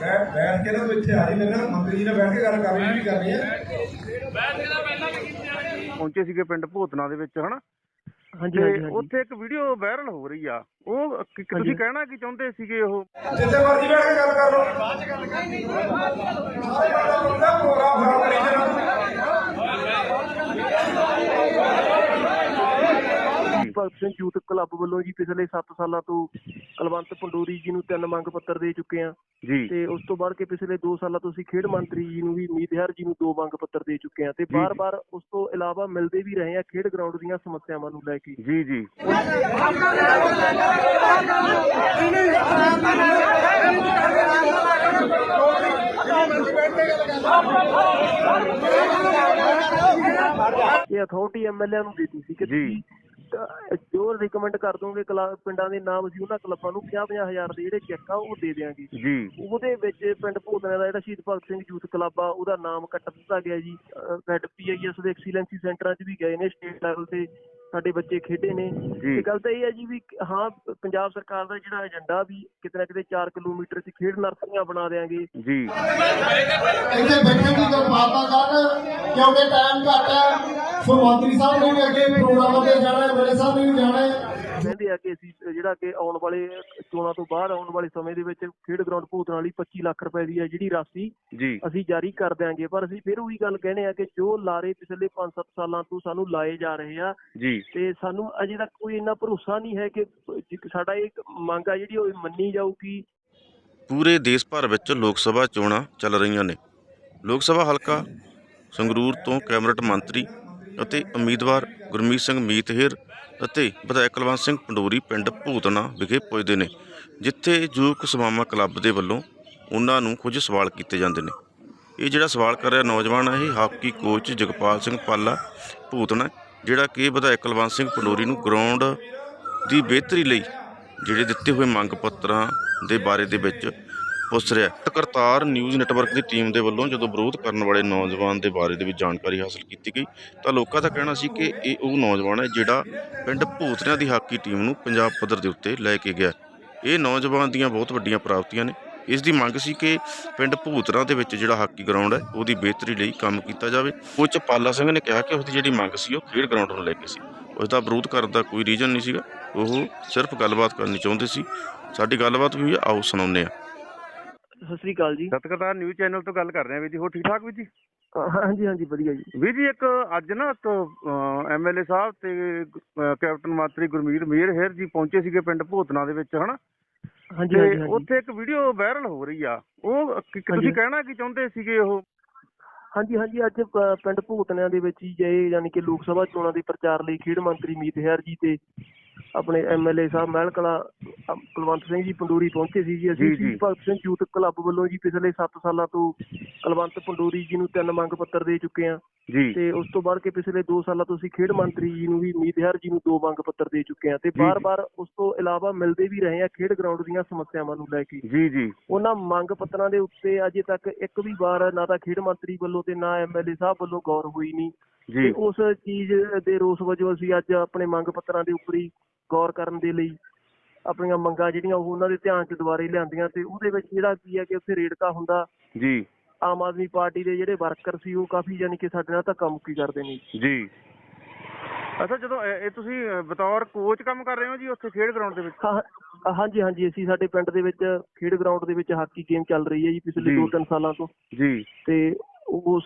ਬੈਠ ਬੈਠ ਕੇ ਨਾ ਤੂੰ ਇੱਥੇ ਆ ਜੀ ਮੇਰੇ ਨਾਲ ਮੰਤਰੀ ਜੀ ਨਾਲ ਬੈਠ ਕੇ ਗੱਲ ਕਰਨੀ ਵੀ ਕਰਨੀ ਹੈ ਪਹੁੰਚੇ ਸੀਗੇ ਪਿੰਡ ਭੂਤਨਾ ਦੇ ਵਿੱਚ ਹਨਾ? ਹਾਂਜੀ ਤੇ ਉੱਥੇ ਇੱਕ ਵੀਡੀਓ ਵਾਇਰਲ ਹੋ ਰਹੀ ਆ। ਉਹ ਕੀ- ਤੁਸੀਂ ਕਹਿਣਾ ਕੀ ਚਾਹੁੰਦੇ ਸੀਗੇ ਉਹ? ਜਿੱਥੇ ਮਰਜ਼ੀ ਬੈਠ ਕੇ ਗੱਲ ਕਰ ਲਓ ਬਾਅਦ ਚ ਗੱਲ ਕਰਨੀ ਸਾਰੇ ਬੰਦਾ ਪ੍ਰੋਗਰਾਮ ਖਰਾਬ ਕਰੀ ਜਾਣਾ ਭਗਤ ਸਿੰਘ ਯੂਥ ਕਲੱਬ ਵੱਲੋਂ ਜੀ ਪਿਛਲੇ 7 ਸਾਲਾਂ ਤੋਂ ਕੁਲਵੰਤ ਪੰਡੋਰੀ ਜੀ ਨੂੰ ਤਿੰਨ ਮੰਗ ਪੱਤਰ ਦੇ ਚੁੱਕੇ ਆ ਤੇ ਉਸ ਤੋਂ ਬਾਅਦ ਕੇ ਪਿਛਲੇ 2 ਸਾਲਾਂ ਤੋਂ ਅਸੀਂ ਖੇਡ ਮੰਤਰੀ ਜੀ ਨੂੰ ਵੀ ਮੀਤਹਿਰ ਜੀ ਨੂੰ ਦੋ ਮੰਗ ਪੱਤਰ ਦੇ ਚੁੱਕੇ ਆ ਤੇ। ਬਾਰ-ਬਾਰ ਉਸ ਤੋਂ ਇਲਾਵਾ ਮਿਲਦੇ ਵੀ ਰਹੇ ਆ ਖੇਡ ਗਰਾਊਂਡ ਦੀਆਂ ਸਮੱਸਿਆਵਾਂ ਨੂੰ ਲੈ ਕੇ। ਜੀ ਜੀ। ਇਹ ਅਥਾਰਟੀ ਐਮਐਲਏ ਨੂੰ ਦਿੱਤੀ ਸੀ ਕਿ ਜੀ। ਰਿਕਮੈਂਡ ਕਰ ਦੋਗੇ ਕਲਾ- ਪਿੰਡਾਂ ਦੇ ਨਾਮ ਅਸੀਂ ਉਹਨਾਂ ਕਲੱਬਾਂ ਨੂੰ 50-50 ਹਜ਼ਾਰ ਦੇ ਜਿਹੜੇ ਚੈੱਕ ਆ ਉਹ ਦੇ ਦਿਆਂਗੇ। ਜੀ। ਉਹਦੇ ਵਿੱਚ ਪਿੰਡ ਭੂਤਨਾ ਦਾ ਜਿਹੜਾ ਸ਼ਹੀਦ ਭਗਤ ਸਿੰਘ ਯੂਥ ਕਲੱਬ ਆ ਉਹਦਾ ਨਾਮ ਕੱਟ ਦਿੱਤਾ ਗਿਆ ਜੀ। ਰੈਡ ਪੀਆਈਐਸ ਦੇ ਐਕਸੀਲੈਂਸੀ ਸੈਂਟਰਾਂ 'ਚ ਵੀ ਗਏ ਨੇ ਸਟੇਟ ਲੈਵਲ ਤੇ ਸਾਡੇ ਬੱਚੇ ਖੇਡੇ ਨੇ। ਤੇ ਗੱਲ ਤਾਂ ਇਹ ਹੈ ਜੀ ਵੀ ਹਾਂ ਪੰਜਾਬ ਸਰਕਾਰ ਦਾ ਜਿਹੜਾ ਏਜੰਡਾ ਵੀ ਕਿਤੇ ਨਾ ਕਿਤੇ 4 ਕਿਲੋਮੀਟਰ 'ਚ ਖੇਡ ਨਰਸਰੀਆਂ ਬਣਾ ਦੇਾਂਗੇ ਜੀ। ਇੱਥੇ ਬੈਠਣ ਦੀ ਕਿਰਪਾਲਤਾ ਕਰਨ ਕਿਉਂਕਿ ਟਾਈਮ ਘੱਟ ਹੈ। ਸੋ ਮੰਤਰੀ ਸਾਹਿਬ ਨੇ ਵੀ ਅੱਗੇ ਪ੍ਰੋਗਰਾਮਾਂ ਤੇ ਜਾਣਾ ਹੈ ਮੇਰੇ ਸਾਹਿਬ ਨੇ ਵੀ ਜਾਣਾ ਹੈ। ਕਹਿੰਦੇ ਆ ਕਿ ਅਸੀਂ ਜਿਹੜਾ ਕਿ ਆਉਣ ਵਾਲੇ ਚੋਣਾਂ ਤੋਂ ਬਾਅਦ ਆਉਣ ਵਾਲੇ ਸਮੇਂ ਦੇ ਵਿੱਚ ਖੇਡ ਗਰਾਊਂਡ ਭੂਤਨਾ ਵਾਲੀ 25 ਲੱਖ ਰੁਪਏ ਦੀ ਹੈ ਜਿਹੜੀ ਰਾਸ਼ੀ ਜੀ। ਅਸੀਂ ਜਾਰੀ ਕਰ ਦਿਆਂਗੇ। ਪਰ ਅਸੀਂ ਫਿਰ ਉਹੀ ਗੱਲ ਕਹਿੰਦੇ ਆ ਕਿ ਜੋ ਲਾਰੇ ਪਿਛਲੇ 5-7 ਸਾਲਾਂ ਤੋਂ ਸਾਨੂੰ ਲਾਏ ਜਾ ਰਹੇ ਆ ਜੀ। ਤੇ ਸਾਨੂੰ ਅਜੇ ਤੱਕ ਕੋਈ ਇੰਨਾ ਭਰੋਸਾ ਨਹੀਂ ਹੈ ਕਿ ਸਾਡਾ ਇੱਕ ਮੰਗ ਆ ਜਿਹੜੀ ਉਹ ਮੰਨੀ ਜਾਊਗੀ। ਪੂਰੇ ਦੇਸ਼ ਭਰ ਵਿੱਚ ਲੋਕ ਸਭਾ ਚੋਣਾਂ ਚੱਲ ਰਹੀਆਂ ਨੇ। ਲੋਕ ਸਭਾ ਹਲਕਾ ਸੰਗਰੂਰ ਤੋਂ ਕੈਬਨਿਟ ਮੰਤਰੀ ਅਤੇ ਉਮੀਦਵਾਰ ਗੁਰਮੀਤ ਸਿੰਘ ਮੀਤਹਿਰ ਅਤੇ ਵਿਧਾਇਕ ਕੁਲਵੰਤ ਸਿੰਘ ਪੰਡੋਰੀ ਪਿੰਡ ਭੂਤਨਾ ਵਿਖੇ ਪੁੱਜਦੇ ਨੇ, ਜਿੱਥੇ ਯੂਕ ਸਮਾਮਾ ਕਲੱਬ ਦੇ ਵੱਲੋਂ ਉਹਨਾਂ ਨੂੰ ਕੁਝ ਸਵਾਲ ਕੀਤੇ ਜਾਂਦੇ ਨੇ। ਇਹ ਜਿਹੜਾ ਸਵਾਲ ਕਰ ਰਿਹਾ ਨੌਜਵਾਨ ਹੈ, ਇਹ ਹਾਕੀ ਕੋਚ ਜਗਪਾਲ ਸਿੰਘ ਪਾਲਾ ਭੂਤਨਾ ਜਿਹੜਾ ਕਿ ਵਿਧਾਇਕ ਕੁਲਵੰਤ ਸਿੰਘ ਪੰਡੋਰੀ ਨੂੰ ਗਰਾਊਂਡ ਦੀ ਬਿਹਤਰੀ ਲਈ ਜਿਹੜੇ ਦਿੱਤੇ ਹੋਏ ਮੰਗ ਪੱਤਰਾਂ ਦੇ ਬਾਰੇ ਦੇ ਵਿੱਚ ਪੁੱਛ ਰਿਹਾ ਤਾਂ ਕਰਤਾਰ ਨਿਊਜ਼ ਨੈਟਵਰਕ ਦੀ ਟੀਮ ਦੇ ਵੱਲੋਂ ਜਦੋਂ ਵਿਰੋਧ ਕਰਨ ਵਾਲੇ ਨੌਜਵਾਨ ਦੇ ਬਾਰੇ ਦੇ ਵਿੱਚ ਜਾਣਕਾਰੀ ਹਾਸਲ ਕੀਤੀ ਗਈ ਤਾਂ ਲੋਕਾਂ ਦਾ ਕਹਿਣਾ ਸੀ ਕਿ ਇਹ ਉਹ ਨੌਜਵਾਨ ਹੈ ਜਿਹੜਾ ਪਿੰਡ ਭੂਤਰਿਆਂ ਦੀ ਹਾਕੀ ਟੀਮ ਨੂੰ ਪੰਜਾਬ ਪੱਧਰ ਦੇ ਉੱਤੇ ਲੈ ਕੇ ਗਿਆ ਇਹ ਨੌਜਵਾਨ ਦੀਆਂ ਬਹੁਤ ਵੱਡੀਆਂ ਪ੍ਰਾਪਤੀਆਂ ਨੇ। ਇਸ ਦੀ ਮੰਗ ਸੀ ਕਿ ਪਿੰਡ ਭੂਤਰਾ ਦੇ ਵਿੱਚ ਜਿਹੜਾ ਹਾਕੀ ਗਰਾਊਂਡ ਹੈ ਉਹਦੀ ਬਿਹਤਰੀ ਲਈ ਕੰਮ ਕੀਤਾ ਜਾਵੇ। ਕੋਚ ਪਾਲਾ ਸਿੰਘ ਨੇ ਕਿਹਾ ਕਿ ਉਸ ਦੀ ਜਿਹੜੀ ਮੰਗ ਸੀ ਉਹ ਖੇਡ ਗਰਾਊਂਡ ਨੂੰ ਲੈ ਕੇ ਸੀ। ਉਸ ਦਾ ਵਿਰੋਧ ਕਰਨ ਦਾ ਕੋਈ ਰੀਜ਼ਨ ਨਹੀਂ ਸੀਗਾ। ਉਹ ਸਿਰਫ ਗੱਲਬਾਤ ਕਰਨੀ ਚਾਹੁੰਦੇ ਸੀ। ਸਾਡੀ ਗੱਲਬਾਤ ਵੀ ਹੋਈ ਹੈ, ਆਓ ਸੁਣਾਉਂਦੇ ਹਾਂ। ਸਤਿ ਸ੍ਰੀ ਅਕਾਲ ਜੀ। ਸਤਿਕਾਰ ਨਿਊਜ਼ ਚੈਨਲ ਤੋਂ ਗੱਲ ਕਰ ਰਹੇ ਹਾਂ ਵੀਰ ਜੀ। ਹੋ ਠੀਕ ਠਾਕ ਵੀਰ ਜੀ? ਹਾਂਜੀ ਹਾਂਜੀ ਵਧੀਆ ਜੀ। ਵੀਰ ਜੀ ਇੱਕ ਅੱਜ ਨਾ ਐਮਐਲਏ ਸਾਹਿਬ ਤੇ ਕੈਪਟਨ ਮੰਤਰੀ ਗੁਰਮੀਤ ਮੇਰ ਹੈਰ ਜੀ ਪਹੁੰਚੇ ਸੀਗੇ ਪਿੰਡ ਭੂਤਨਾ ਦੇ ਵਿੱਚ ਹਨਾ? ਹਾਂਜੀ ਉੱਥੇ ਇੱਕ ਵੀਡੀਓ ਵਾਇਰਲ ਹੋ ਰਹੀ ਆ। ਉਹ। ਤੁਸੀਂ ਕਹਿਣਾ ਕੀ ਚਾਹੁੰਦੇ ਸੀਗੇ ਉਹ? ਹਾਂਜੀ ਹਾਂਜੀ ਅੱਜ ਪਿੰਡ ਭੂਤਨਿਆਂ ਦੇ ਵਿੱਚ ਹੀ ਗਏ ਯਾਨੀ ਕਿ ਲੋਕ ਸਭਾ ਚੋਣਾਂ ਦੇ ਪ੍ਰਚਾਰ ਲਈ ਖੇਡ ਮੰਤਰੀ ਮੀਤ ਹੈਰ ਜੀ ਤੇ ਆਪਣੇ ਐਮਐਲਏ ਸਾਹਿਬ ਮਹਿਲ ਕਲਾ ਕੁਲਵੰਤ ਸਿੰਘ ਜੀ ਪੰਡੋਰੀ ਪਹੁੰਚੇ ਸੀ ਜੀ। ਅਸੀਂ। ਸ਼ਹੀਦ ਭਗਤ ਸਿੰਘ ਯੂਥ ਕਲੱਬ ਵੱਲੋਂ ਜੀ ਪਿਛਲੇ 7 ਸਾਲਾਂ ਤੋਂ ਕੁਲਵੰਤ ਪੰਡੋਰੀ ਜੀ ਨੂੰ ਤਿੰਨ ਮੰਗ ਪੱਤਰ ਦੇ ਚੁੱਕੇ ਆ ਤੇ ਉਸ ਤੋਂ ਬਾਅਦ ਕੇ ਪਿਛਲੇ 2 ਸਾਲਾਂ ਤੋਂ ਅਸੀਂ ਖੇਡ ਮੰਤਰੀ ਜੀ ਨੂੰ ਵੀ ਮੀਤ ਹੈਰ ਜੀ ਨੂੰ ਦੋ ਮੰਗ ਪੱਤਰ ਦੇ ਚੁੱਕੇ ਆ ਤੇ। ਬਾਰ-ਬਾਰ ਉਸ ਤੋਂ ਇਲਾਵਾ ਮਿਲਦੇ ਵੀ ਰਹੇ ਆ ਖੇਡ ਗਰਾਊਂਡ ਦੀਆਂ ਸਮੱਸਿਆਵਾਂ ਨੂੰ ਲੈ ਕੇ। ਜੀ ਜੀ। ਉਹਨਾਂ ਮੰਗ ਪੱਤਰਾਂ ਦੇ ਉੱਤੇ ਅਜੇ ਤੱਕ ਇੱਕ ਵੀ ਵਾਰ ਨਾ ਤਾਂ ਖੇਡ ਮੰਤਰੀ ਵੱਲੋਂ ਤੇ ਨਾ ਐਮਐਲਏ ਸਾਹਿਬ ਵੱਲੋਂ ਗੌਰ ਹੋਈ ਨਹੀਂ। ਜੀ। ਤੇ ਉਸ ਚੀਜ਼ ਦੇ ਰੋਸ ਵਜੋਂ ਅਸੀਂ ਅੱਜ ਆਪਣੇ ਮੰਗ ਪੱਤਰਾਂ ਦੇ ਉੱਪਰ ਹੀ ਗੌਰ ਕਰਨ ਦੇ ਲਈ ਆਪਣੀਆਂ ਮੰਗਾਂ ਜਿਹੜੀਆਂ ਉਹ ਉਹਨਾਂ ਦੇ ਧਿਆਨ 'ਚ ਦੁਬਾਰੇ ਲਿਆਂਦੀਆਂ ਤੇ ਉਹਦੇ ਵਿੱਚ ਜਿਹੜਾ ਕੀ ਹੈ ਕਿ ਉੱਥੇ ਰੇੜਕਾ ਹੁੰਦਾ। ਜੀ। ਆਮ ਆਦਮੀ ਪਾਰਟੀ ਦੇ ਜਿਹੜੇ ਵਰਕਰ ਸੀ ਉਹ ਕਾਫੀ ਯਾਨੀ ਕਿ ਸਾਡੇ ਨਾਲ ਧੱਕਾ ਮੁੱਕੀ ਕਰਦੇ ਨੇ। ਜੀ। ਅੱਛਾ ਜਦੋਂ ਇਹ ਤੁਸੀਂ ਬਤੌਰ ਕੋਚ ਕੰਮ ਕਰ ਰਹੇ ਹੋ ਜੀ ਉੱਥੇ ਖੇਡ ਗਰਾਊਂਡ ਦੇ ਵਿੱਚ? ਹਾਂ ਹਾਂਜੀ ਹਾਂਜੀ ਅਸੀਂ ਸਾਡੇ ਪਿੰਡ ਦੇ ਵਿੱਚ ਖੇਡ ਗਰਾਊਂਡ ਦੇ ਵਿੱਚ ਹਾਕੀ ਗੇਮ ਚੱਲ ਰਹੀ ਹੈ ਜੀ ਪਿਛਲੇ ਜੀ। 2-3 ਸਾਲਾਂ ਤੋਂ। ਜੀ। ਤੇ ਉਸ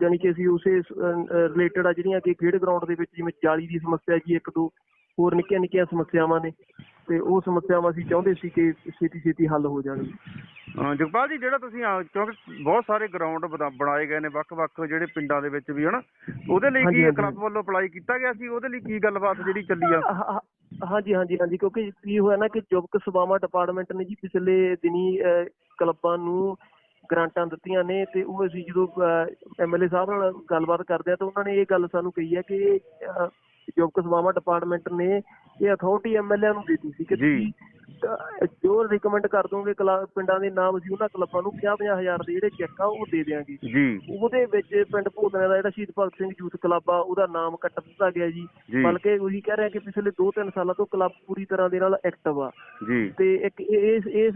ਜਾਣੀ ਕਿ ਅਸੀਂ ਉਸੇ ਰਿਲੇਟਡ ਆ ਜਿਹੜੀਆਂ ਕਿ ਖੇਡ ਗਰਾਊਂਡ ਦੇ ਵਿੱਚ ਜਿਵੇਂ ਜਾਲੀ ਦੀ ਸਮੱਸਿਆ ਜੀ ਇੱਕ ਦੋ ਹੋਰ ਨਿੱਕੀਆਂ ਨਿੱਕੀਆਂ ਸਮੱਸਿਆਵਾਂ ਨੇ। ਤੇ ਉਹ ਸਮੱਸਿਆਵਾਂ ਅਸੀਂ ਚਾਹੁੰਦੇ ਸੀ ਕਿ ਛੇਤੀ ਛੇਤੀ ਹੱਲ ਹੋ ਜਾਣ। ਜਗਪਾਲ ਜੀ ਜਿਹੜਾ ਤੁਸੀਂ ਕਿਉਂਕਿ ਬਹੁਤ ਸਾਰੇ ਗਰਾਊਂਡ ਬਣਾਏ ਗਏ ਨੇ ਵੱਖ-ਵੱਖ ਜਿਹੜੇ ਪਿੰਡਾਂ ਦੇ ਵਿੱਚ ਵੀ ਹਨਾ? ਉਹਦੇ ਲਈ ਕੀ। ਕਲੱਬ ਵੱਲੋਂ ਅਪਲਾਈ ਕੀਤਾ ਗਿਆ ਸੀ? ਉਹਦੇ ਲਈ ਕੀ ਗੱਲਬਾਤ ਜਿਹੜੀ ਚੱਲੀ ਆ? ਹਾਂਜੀ ਹਾਂਜੀ ਹਾਂਜੀ। ਕਿਉਂਕਿ ਕੀ ਹੋਇਆ ਨਾ ਕਿ ਜੁਬਕ ਸੇਵਾਵਾਂ ਡਿਪਾਰਟਮੈਂਟ ਨੇ ਜੀ ਪਿਛਲੇ ਦਿਨੀ ਕਲੱਬਾਂ ਨੂੰ ਗ੍ਰਾਂਟਾਂ ਦਿੱਤੀਆਂ ਨੇ ਤੇ ਉਹ ਅਸੀਂ ਜਦੋਂ ਐਮਐਲਏ ਸਾਹਿਬ ਨਾਲ ਗੱਲਬਾਤ ਕਰਦੇ ਆ ਤਾਂ ਉਹਨਾਂ ਨੇ ਇਹ ਗੱਲ ਸਾਨੂੰ ਕਹੀ ਹੈ ਕਿ ਜੁਬਕ ਸੇਵਾਵਾਂ ਡਿਪਾਰਟਮੈਂਟ ਨੇ ਇਹ ਅਥਾਰਟੀ ਐਮਐਲਏ ਨੂੰ ਦਿੱਤੀ ਸੀ ਕਿ ਜੀ। ਜੋ ਰਿਕਮੈਂਡ ਕਰ ਦੋਗੇ ਕਲਾ- ਪਿੰਡਾਂ ਦੇ ਨਾਮ ਅਸੀਂ ਉਹਨਾਂ ਕਲੱਬਾਂ ਨੂੰ 50 ਹਜ਼ਾਰ ਦੇ ਜਿਹੜੇ ਚੈੱਕ ਆ ਉਹ ਦੇ ਦਿਆਂਗੇ। ਜੀ। ਉਹਦੇ ਵਿੱਚ ਪਿੰਡ ਭੂਤਨਾ ਦਾ ਜਿਹੜਾ ਸ਼ਹੀਦ ਭਗਤ ਸਿੰਘ ਯੂਥ ਕਲੱਬ ਆ ਉਹਦਾ ਨਾਮ ਕੱਟ ਦਿੱਤਾ ਗਿਆ ਜੀ। ਬਲਕਿ ਉਹੀ ਕਹਿ ਰਹੇ ਕਿ ਪਿਛਲੇ 2-3 ਸਾਲਾਂ ਤੋਂ ਕਲੱਬ ਪੂਰੀ ਤਰ੍ਹਾਂ ਦੇ ਨਾਲ ਐਕਟਿਵ ਆ। ਜੀ। ਤੇ ਇੱਕ ਇਸ ਇਸ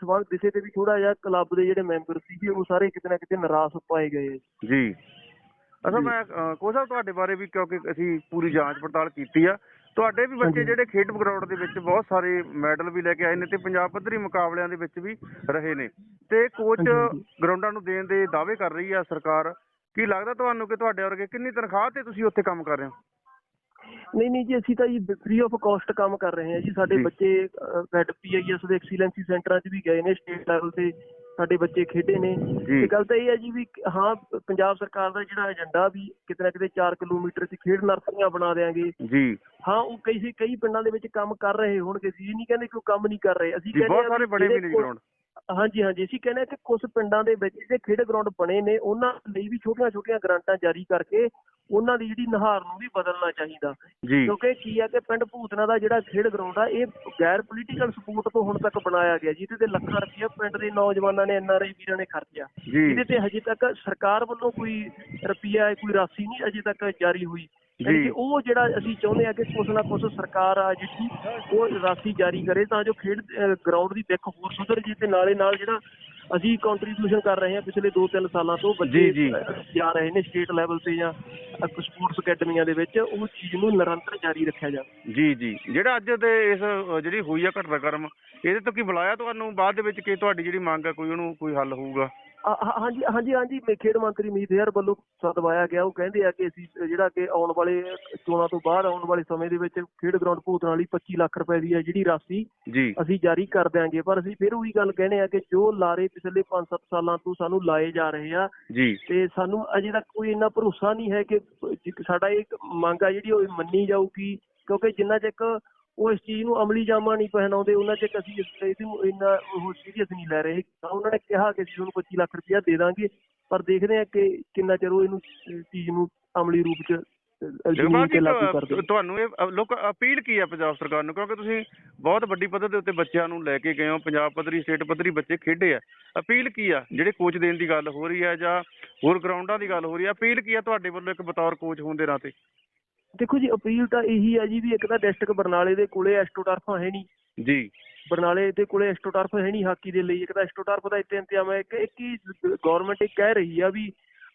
ਸਵਾਲ ਦਿਸੇ ਤੇ ਵੀ ਥੋੜਾ ਜਿਹਾ ਕਲੱਬ ਦੇ ਜਿਹੜੇ ਮੈਂਬਰ ਸੀ ਉਹ ਸਾਰੇ ਕਿਤੇ ਨਾ ਕਿਤੇ ਨਿਰਾਸ਼ ਪਾਏ ਗਏ। ਜੀ। ਅਸਲ ਮੈਂ ਕੋਚ ਸਾਹਿਬ ਤੁਹਾਡੇ ਬਾਰੇ ਵੀ ਕਿਉਂਕਿ ਅਸੀਂ ਪੂਰੀ ਜਾਂਚ ਪੜਤਾਲ ਕੀਤੀ ਆ। ਤੁਹਾਡੇ ਵੀ ਬੱਚੇ। ਜਿਹੜੇ ਖੇਡ ਗਰਾਊਂਡ ਦੇ ਵਿੱਚ ਬਹੁਤ ਸਾਰੇ ਮੈਡਲ ਵੀ ਲੈ ਕੇ ਆਏ ਨੇ ਤੇ ਪੰਜਾਬ ਪੱਧਰੀ ਮੁਕਾਬਲਿਆਂ ਦੇ ਵਿੱਚ ਵੀ ਰਹੇ ਨੇ ਤੇ ਕੋਚ। ਗਰਾਊਂਡਾਂ ਨੂੰ ਦੇਣ ਦੇ ਦਾਅਵੇ ਕਰ ਰਹੀ ਆ ਸਰਕਾਰ ਕੀ ਲੱਗਦਾ ਤੁਹਾਨੂੰ ਕਿ ਤੁਹਾਡੇ ਵਰਗੇ ਕਿੰਨੀ ਤਨਖਾਹ ਤੇ ਤੁਸੀਂ ਉੱਥੇ ਕੰਮ ਕਰ ਰਹੇ ਹੋ ਨਹੀਂ ਨਹੀਂ ਜੀ ਅਸੀਂ ਤਾਂ ਜੀ ਫ੍ਰੀ ਆਫ ਕਾਸਟ ਕੰਮ ਕਰ ਰਹੇ ਹਾਂ ਜੀ ਸਾਡੇ। ਬੱਚੇ ਵੈਟ ਪੀਆਈਐਸ ਦੇ ਐਕਸੀਲੈਂਸੀ ਸੈਂਟਰਾਂ 'ਚ ਵੀ ਗਏ ਨੇ ਸਟੇਟ ਲੈਵਲ ਤੇ ਸਾਡੇ ਬੱਚੇ ਖੇਡੇ ਨੇ। ਜੀ। ਤੇ ਗੱਲ ਤਾਂ ਇਹ ਹੈ ਜੀ ਵੀ ਹਾਂ ਪੰਜਾਬ ਸਰਕਾਰ ਦਾ ਜਿਹੜਾ ਏਜੰਡਾ ਵੀ ਕਿਤੇ ਨਾ ਕਿਤੇ 4 ਕਿਲੋਮੀਟਰ 'ਚ ਖੇਡ ਨਰਸਰੀਆਂ ਬਣਾ ਦੇਾਂਗੇ ਜੀ। ਹਾਂ ਉਹ ਕਈ ਸੀ ਕਈ ਪਿੰਡਾਂ ਦੇ ਵਿੱਚ ਕੰਮ ਕਰ ਰਹੇ ਹੋਣਗੇ। ਇਹ ਨਹੀਂ ਕਹਿੰਦੇ ਕਿ ਉਹ ਕੰਮ ਨਹੀਂ ਕਰ ਰਹੇ। ਅਸੀਂ ਜੀ ਕਹਿੰਦੇ ਬਹੁਤ ਸਾਰੇ ਬਣੇ ਵੀ ਨੇ ਗਰਾਊਂਡ ਹਾਂਜੀ ਹਾਂਜੀ। ਅਸੀਂ ਕਹਿੰਦੇ ਕਿ ਕੁਝ ਪਿੰਡਾਂ ਦੇ ਵਿੱਚ ਜਿਹੜੇ ਖੇਡ ਗਰਾਊਂਡ ਬਣੇ ਨੇ ਉਹਨਾਂ ਲਈ ਵੀ ਛੋਟੀਆਂ-ਛੋਟੀਆਂ ਗ੍ਰਾਂਟਾਂ ਜਾਰੀ ਕਰਕੇ ਉਹਨਾਂ ਦੀ ਜਿਹੜੀ ਨੁਹਾਰ ਨੂੰ ਵੀ ਬਦਲਣਾ ਚਾਹੀਦਾ। ਕਿਉਂਕਿ ਕੀ ਆ ਕਿ ਪਿੰਡ ਭੂਤਨਾ ਦਾ ਜਿਹੜਾ ਖੇਡ ਗਰਾਊਂਡ ਆ ਇਹ ਗੈਰ ਪੋਲੀਟੀਕਲ ਸਪੋਰਟ ਤੋਂ ਹੁਣ ਤੱਕ ਬਣਾਇਆ ਗਿਆ ਜਿਹਦੇ ਤੇ ਲੱਖਾਂ ਰੁਪਇਆ ਪਿੰਡ ਦੇ ਨੌਜਵਾਨਾਂ ਨੇ ਐਨਆਰਆਈ ਵੀਰਾਂ ਨੇ ਖਰਚਿਆ। ਇਹਦੇ ਤੇ ਹਜੇ ਤੱਕ ਸਰਕਾਰ ਵੱਲੋਂ ਕੋਈ ਰੁਪਈਆ ਕੋਈ ਰਾਸ਼ੀ ਨਹੀਂ ਅਜੇ ਤੱਕ ਜਾਰੀ ਹੋਈ। ਜੀ। ਉਹ ਜਿਹੜਾ ਅਸੀਂ ਚਾਹੁੰਦੇ ਆ ਕਿ ਕੁਛ ਨਾ ਕੁਛ ਸਰਕਾਰ ਆ ਜਿਹੜੀ ਉਹ ਰਾਸ਼ੀ ਜਾਰੀ ਕਰੇ ਤਾਂ ਜੋ ਖੇਡ ਗਰਾਊਂਡ ਦੀ ਦਿੱਖ ਹੋਰ ਸੁਧਰ ਜੇ ਤੇ ਨਾਲੇ ਨਾਲ ਜਿਹੜਾ ਅਸੀਂ ਕੰਟਰੀਬਿਊਸ਼ਨ ਕਰ ਰਹੇ ਹਾਂ ਪਿਛਲੇ 2-3 ਸਾਲਾਂ ਤੋਂ ਬੱਚੇ ਜੀ, ਜੀ। ਅਹ, ਜਾ ਰਹੇ ਨੇ ਸਟੇਟ ਲੈਵਲ ਤੇ ਜਾਂ ਸਪੋਰਟਸ ਅਕੈਡਮੀਆਂ ਦੇ ਵਿੱਚ ਉਹ ਚੀਜ਼ ਨੂੰ ਨਿਰੰਤਰ ਜਾਰੀ ਰੱਖਿਆ ਜਾਵੇ। ਜੀ ਜੀ। ਜਿਹੜਾ ਅੱਜ ਦੇ ਇਸ ਜਿਹੜੀ ਹੋਈ ਆ ਘਟਨਾਕ੍ਰਮ ਇਹਦੇ ਤੋਂ ਕੀ ਬੁਲਾਇਆ ਤੁਹਾਨੂੰ? ਬਾਅਦ ਦੇ ਵਿੱਚ ਕਿ ਤੁਹਾਡੀ ਜਿਹੜੀ ਮੰਗ ਆ ਕੋਈ ਉਹਨੂੰ ਕੋਈ ਹੱਲ ਹੋਊਗਾ? ਹਾਂਜੀ ਹਾਂਜੀ ਹਾਂਜੀ ਖੇਡ ਮੰਤਰੀ ਮੀਤ ਹੇਅਰ ਵੱਲੋਂ ਸਦਵਾਇਆ ਗਿਆ। ਉਹ ਕਹਿੰਦੇ ਆ ਕਿ ਅਸੀਂ ਜਿਹੜਾ ਕਿ ਆਉਣ ਵਾਲੇ ਚੋਣਾਂ ਤੋਂ ਬਾਅਦ ਆਉਣ ਵਾਲੇ ਸਮੇਂ ਦੇ ਵਿੱਚ ਖੇਡ ਗਰਾਊਂਡ ਭੂਤਨਾ ਵਾਲੀ 25 ਲੱਖ ਰੁਪਏ ਦੀ ਹੈ ਜਿਹੜੀ ਰਾਸ਼ੀ ਅਸੀਂ ਜਾਰੀ ਕਰ ਦਿਆਂਗੇ। ਪਰ ਅਸੀਂ ਫਿਰ ਉਹੀ ਗੱਲ ਕਹਿੰਦੇ ਆ ਕਿ ਜੋ ਲਾਰੇ ਪਿਛਲੇ 5-7 ਸਾਲਾਂ ਤੋਂ ਸਾਨੂੰ ਲਾਏ ਜਾ ਰਹੇ ਆ ਤੇ ਸਾਨੂੰ ਅਜੇ ਤੱਕ ਕੋਈ ਇੰਨਾ ਭਰੋਸਾ ਨਹੀਂ ਹੈ ਕਿ ਸਾਡਾ ਇਹ ਮੰਗ ਆ ਜਿਹੜੀ ਉਹ ਮੰਨੀ ਜਾਊਗੀ। ਕਿਉਂਕਿ ਜਿੰਨਾ ਚਿਕ ਉਹ ਇਸ ਚੀਜ਼ ਨੂੰ ਅਮਲੀ ਜਾਮਾ ਨਹੀਂ ਪਹਿਨਾਉਂਦੇ ਉਹਨਾਂ ਚਿਕ ਅਸੀਂ ਇਸ ਇਹਦੀ ਇੰਨਾ ਉਹ ਸੀਰੀਅਸ ਨਹੀਂ ਲੈ ਰਹੇ। ਤਾਂ ਉਹਨਾਂ ਨੇ ਕਿਹਾ ਕਿ ਅਸੀਂ ਉਹਨੂੰ 25 ਲੱਖ ਰੁਪਇਆ ਦੇ ਦਾਂਗੇ ਪਰ ਦੇਖਦੇ ਆ ਕਿ ਕਿੰਨਾ ਚਿਰ ਉਹ ਇਹਨੂੰ ਚੀਜ਼ ਨੂੰ ਅਮਲੀ ਰੂਪ ਚ ਤੁਹਾਨੂੰ ਇਹ ਲੋਕ ਅਪੀਲ ਕੀ ਆ ਪੰਜਾਬ ਸਰਕਾਰ ਨੂੰ? ਕਿਉਂਕਿ ਤੁਸੀਂ ਬਹੁਤ ਵੱਡੀ ਪੱਧਰ ਦੇ ਉੱਤੇ ਬੱਚਿਆਂ ਨੂੰ ਲੈ ਕੇ ਗਏ ਹੋ ਪੰਜਾਬ ਪੱਧਰੀ ਸਟੇਟ ਪੱਧਰੀ ਬੱਚੇ ਖੇਡੇ ਆ। ਅਪੀਲ ਕੀ ਆ? ਜਿਹੜੇ ਕੋਚ ਦੇਣ ਦੀ ਗੱਲ ਹੋ ਰਹੀ ਆ ਜਾਂ ਹੋਰ ਗਰਾਊਂਡਾਂ ਦੀ ਗੱਲ ਹੋ ਰਹੀ ਆ ਅਪੀਲ ਕੀ ਆ ਤੁਹਾਡੇ ਵੱਲੋਂ ਇੱਕ ਬਤੌਰ ਕੋਚ ਹੋਣ ਦੇ ਨਾਤੇ ਦੇਖੋ ਜੀ ਅਪੀਲ ਤਾਂ ਇਹੀ ਹੈ ਜੀ ਵੀ ਇੱਕ ਤਾਂ ਡਿਸਟ੍ਰਿਕਟ ਬਰਨਾਲੇ ਦੇ ਕੋਲੇ ਐਸਟੋਟਰਫਾਂ ਹੈ ਨਹੀਂ। ਜੀ। ਬਰਨਾਲੇ ਦੇ ਕੋਲੇ ਐਸਟੋਟਰਫ ਹੈ ਨਹੀਂ ਹਾਕੀ ਦੇ ਲਈ। ਇੱਕ ਤਾਂ ਐਸਟੋਟਰਫ ਦਾ ਇੱਥੇ ਇੰਤਜ਼ਾਮ ਹੈ। ਇੱਕ ਇੱਕ ਹੀ ਗਵਰਨਮੈਂਟ ਇਹ ਕਹਿ ਰਹੀ ਆ ਵੀ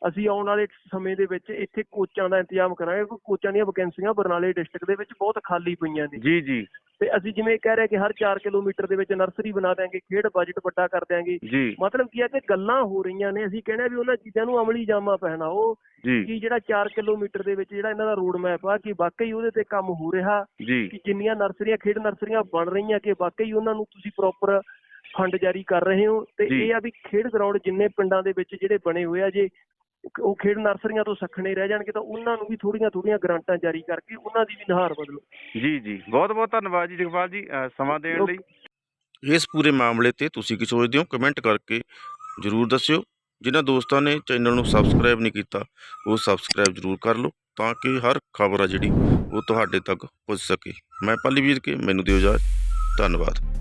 ਅਸੀਂ ਆਉਣ ਵਾਲੇ ਸਮੇਂ ਦੇ ਵਿੱਚ ਇੱਥੇ ਕੋਚਾਂ ਦਾ ਇੰਤਜ਼ਾਮ ਕਰਾਂਗੇ। ਕਿਉਂਕਿ ਕੋਚਾਂ ਦੀਆਂ ਵੈਕੈਂਸੀਆਂ ਬਰਨਾਲੇ ਡਿਸਟ੍ਰਿਕਟ ਦੇ ਵਿੱਚ ਬਹੁਤ ਖਾਲੀ ਪਈਆਂ ਨੇ। ਜੀ ਜੀ। ਤੇ ਅਸੀਂ ਜਿਵੇਂ ਕਹਿ ਰਹੇ ਕਿ ਹਰ 4 ਕਿਲੋਮੀਟਰ ਦੇ ਵਿੱਚ ਨਰਸਰੀ ਬਣਾ ਦਿਆਂਗੇ ਖੇਡ ਬਜਟ ਵੱਡਾ ਕਰ ਦਿਆਂਗੇ। ਮਤਲਬ ਕੀ ਹੈ ਕਿ ਗੱਲਾਂ ਹੋ ਰਹੀਆਂ ਨੇ ਅਸੀਂ ਕਹਿੰਦੇ ਵੀ ਉਹਨਾਂ ਚੀਜ਼ਾਂ ਨੂੰ ਅਮਲੀ ਜਾਮਾ ਪਹਿਨਾਓ ਕਿ ਜਿਹੜਾ 4 ਕਿਲੋਮੀਟਰ ਦੇ ਵਿੱਚ ਜਿਹੜਾ ਇਹਨਾਂ ਦਾ ਰੋਡ ਮੈਪ ਆ ਕਿ ਵਾਕਈ ਉਹਦੇ ਤੇ ਕੰਮ ਹੋ ਰਿਹਾ? ਕਿ ਜਿੰਨੀਆਂ ਨਰਸਰੀਆਂ ਖੇਡ ਨਰਸਰੀਆਂ ਬਣ ਰਹੀਆਂ ਕਿ ਵਾਕਈ ਉਹਨਾਂ ਨੂੰ ਤੁਸੀਂ ਪ੍ਰੋਪਰ ਫੰਡ ਜਾਰੀ ਕਰ ਰਹੇ ਹੋ? ਤੇ। ਇਹ ਆ ਵੀ ਖੇਡ ਗਰਾਊਂਡ ਜਿੰਨੇ ਪਿੰਡਾਂ ਦੇ ਵਿੱਚ ਜਿਹੜੇ ਬਣੇ ਹੋਏ ਆ ਜੇ ਉਹ ਖੇਡ ਨਰਸਰੀਆਂ ਤੋਂ ਸਖਣੇ ਰਹਿ ਜਾਣਗੇ ਤਾਂ ਉਹਨਾਂ ਨੂੰ ਵੀ ਥੋੜੀਆਂ ਥੋੜੀਆਂ ਗ੍ਰਾਂਟਾਂ ਜਾਰੀ ਕਰਕੇ ਉਹਨਾਂ ਦੀ ਵੀ ਨਹਾਰ ਬਦਲੋ। ਜੀ ਜੀ। ਬਹੁਤ ਬਹੁਤ ਧੰਨਵਾਦ ਜੀ ਜਗਪਾਲ ਜੀ ਸਮਾਂ ਦੇਣ ਲਈ। ਇਸ ਪੂਰੇ ਮਾਮਲੇ ਤੇ ਤੁਸੀਂ ਕੀ ਸੋਚਦੇ ਹੋ? ਕਮੈਂਟ ਕਰਕੇ ਜਰੂਰ ਦੱਸਿਓ। ਜਿਨ੍ਹਾਂ ਦੋਸਤਾਂ ਨੇ ਚੈਨਲ ਨੂੰ ਸਬਸਕ੍ਰਾਈਬ ਨਹੀਂ ਕੀਤਾ ਉਹ ਸਬਸਕ੍ਰਾਈਬ ਜਰੂਰ ਕਰ ਲਓ ਤਾਂ ਕਿ ਹਰ ਖਬਰ ਆ ਜਿਹੜੀ ਉਹ ਤੁਹਾਡੇ ਤੱਕ ਪਹੁੰਚ ਸਕੇ। ਮੈਂ ਪੱਲੀ ਵੀਰ ਕੇ ਮੈਨੂੰ ਦਿਓ ਇਜਾਜ਼ਤ। ਧੰਨਵਾਦ।